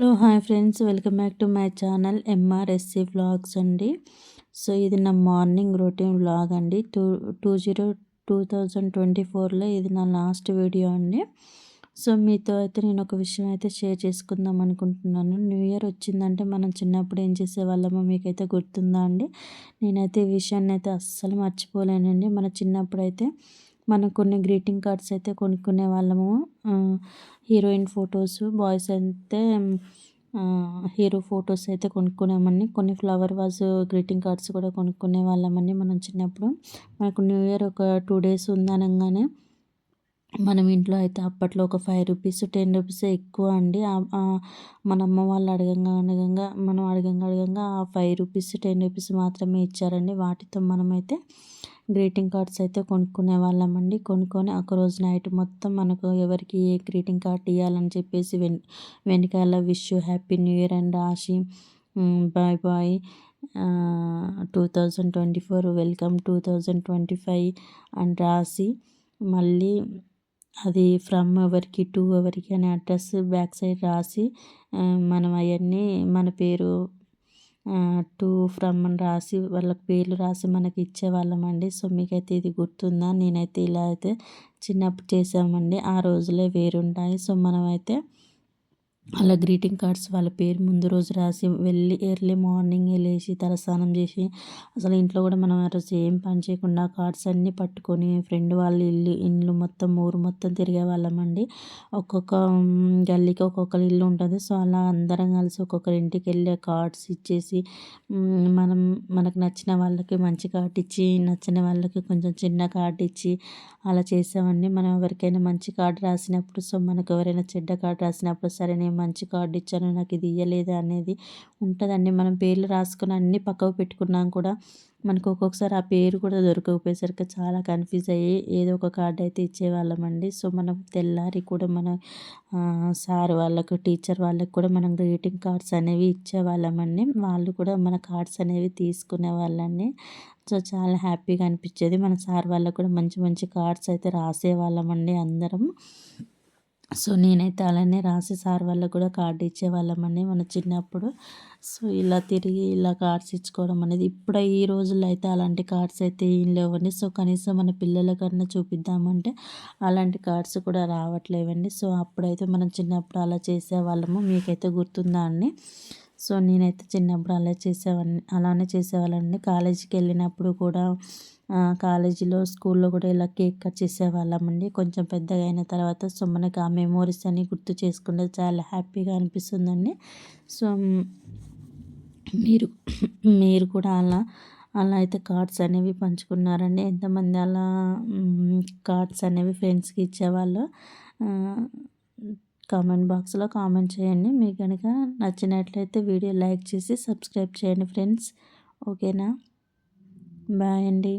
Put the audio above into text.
Hello hi friends. Welcome back to my channel MRSC vlogs అండి. So ఇది నా morning routine vlog అండి. Two two zero two thousand twenty ఫోర్లో ఇది నా లాస్ట్ వీడియో అండి. సో మీతో అయితే నేను ఒక విషయం అయితే షేర్ చేసుకుందాం అనుకుంటున్నాను. న్యూ ఇయర్ వచ్చిందంటే మనం చిన్నప్పుడు ఏం చేసేవాళ్ళమో మీకైతే గుర్తుందా అండి? నేనైతే ఈ విషయాన్ని అయితే అస్సలు మర్చిపోలేనండి. మన చిన్నప్పుడు అయితే మనం కొన్ని గ్రీటింగ్ కార్డ్స్ అయితే కొనుక్కునే వాళ్ళము. హీరోయిన్ ఫొటోస్ బాయ్స్ అయితే హీరో ఫొటోస్ అయితే కొనుక్కునేమని కొన్ని ఫ్లవర్ వాజ్ గ్రీటింగ్ కార్డ్స్ కూడా కొనుక్కునే వాళ్ళమని మనం చిన్నప్పుడు. మనకు న్యూ ఇయర్ ఒక టూ డేస్ ఉందనగానే మనం ఇంట్లో అయితే అప్పట్లో ఒక ఫైవ్ రూపీస్ టెన్ రూపీస్ ఎక్కువ అండి. మన అమ్మ వాళ్ళు అడగంగా అడగంగా మనం అడగంగా అడగంగా ఆ ఫైవ్ రూపీస్ టెన్ రూపీస్ మాత్రమే ఇచ్చారండి. వాటితో మనమైతే గ్రీటింగ్ కార్డ్స్ అయితే కొనుక్కునే వాళ్ళమండి కొనుక్కొని ఒక రోజు నైట్ మొత్తం మనకు ఎవరికి ఏ గ్రీటింగ్ కార్డ్ ఇవ్వాలని చెప్పేసి వెన్ వెనకాల విష్ హ్యాపీ న్యూ ఇయర్ అని రాసి bye bye two thousand twenty four welcome two thousand twenty five అని రాసి మళ్ళీ అది ఫ్రమ్ ఎవరికి టు ఎవరికి అనే అడ్రస్ బ్యాక్ సైడ్ రాసి మనం అవన్నీ మన పేరు టు ఫ్రమ్ అని రాసి వాళ్ళకి పేర్లు రాసి మనకి ఇచ్చేవాళ్ళమండి. సో మీకైతే ఇది గుర్తుందా? నేనైతే ఇలా అయితే చిన్నప్పుడు చేసామండి ఆ రోజులే వేరుంటాయి. సో మనమైతే అలా గ్రీటింగ్ కార్డ్స్ వాళ్ళ పేరు ముందు రోజు రాసి వెళ్ళి ఎర్లీ మార్నింగ్ లేచి తలస్నానం చేసి అసలు ఇంట్లో కూడా మనం ఆ రోజు ఏం పని చేయకుండా కార్డ్స్ అన్నీ పట్టుకొని ఫ్రెండ్ వాళ్ళ ఇల్లు ఇల్లు మొత్తం ఊరు మొత్తం తిరిగే వాళ్ళమండి ఒక్కొక్క గల్లీకి ఒక్కొక్క ఇల్లు ఉంటుంది. సో అలా అందరం కలిసి ఒక్కొక్కరి ఇంటికి వెళ్ళి కార్డ్స్ ఇచ్చేసి మనం మనకు నచ్చిన వాళ్ళకి మంచి కార్డ్ ఇచ్చి నచ్చిన వాళ్ళకి కొంచెం చిన్న కార్డ్ ఇచ్చి అలా చేసామండి మనం ఎవరికైనా మంచి కార్డు రాసినప్పుడు సో మనకు ఎవరైనా చెడ్డ కార్డు రాసినప్పుడు సరే నేను మంచి కార్డు ఇచ్చాను నాకు ఇది ఇయ్యలేదు అనేది ఉంటుందండి. మనం పేర్లు రాసుకుని అన్నీ పక్కకు పెట్టుకున్నాం కూడా మనకు ఒక్కొక్కసారి ఆ పేరు కూడా దొరకకపోయేసరికి చాలా కన్ఫ్యూజ్ అయ్యి ఏదో ఒక కార్డు అయితే ఇచ్చేవాళ్ళమండి సో మనం తెల్లారి కూడా మన సార్ వాళ్ళకు టీచర్ వాళ్ళకి కూడా మనం గ్రీటింగ్ కార్డ్స్ అనేవి ఇచ్చేవాళ్ళమండి వాళ్ళు కూడా మన కార్డ్స్ అనేవి తీసుకునే వాళ్ళండి. సో చాలా హ్యాపీగా అనిపించేది. మన సార్ వాళ్ళకు కూడా మంచి మంచి కార్డ్స్ అయితే రాసేవాళ్ళమండి అందరం. సో నేనైతే అలానే రాసి సార్ వాళ్ళకు కూడా కార్డు ఇచ్చేవాళ్ళమని మన చిన్నప్పుడు. సో ఇలా తిరిగి ఇలా కార్డ్స్ ఇచ్చుకోవడం అనేది ఇప్పుడు ఈ రోజుల్లో అయితే అలాంటి కార్డ్స్ అయితే ఏం లేవండి. సో కనీసం మన పిల్లలకన్నా చూపిద్దామంటే అలాంటి కార్డ్స్ కూడా రావట్లేవండి. సో అప్పుడైతే మనం చిన్నప్పుడు అలా చేసేవాళ్ళము. మీకైతే గుర్తుందా అండి? సో నేనైతే చిన్నప్పుడు అలా చేసేవాడిని అలానే చేసేవాళ్ళండి. కాలేజీకి వెళ్ళినప్పుడు కూడా కాలేజీలో స్కూల్లో కూడా ఇలా కేక్ కట్ చేసేవాళ్ళమండి. కొంచెం పెద్దగా అయిన తర్వాత సో ఆ మెమోరీస్ అన్ని గుర్తు చేసుకుంటే చాలా హ్యాపీగా అనిపిస్తుందండి. సో మీరు మీరు కూడా అలా అలా అయితే కార్డ్స్ అనేవి పంచుకున్నారండి. ఎంతమంది అలా కార్డ్స్ అనేవి ఫ్రెండ్స్కి ఇచ్చేవాళ్ళు? కామెంట్ బాక్స్లో కామెంట్ చేయండి. మీకు కనుక నచ్చినట్లయితే వీడియో లైక్ చేసి సబ్స్క్రైబ్ చేయండి ఫ్రెండ్స్. ఓకేనా? బాయ్ అండి.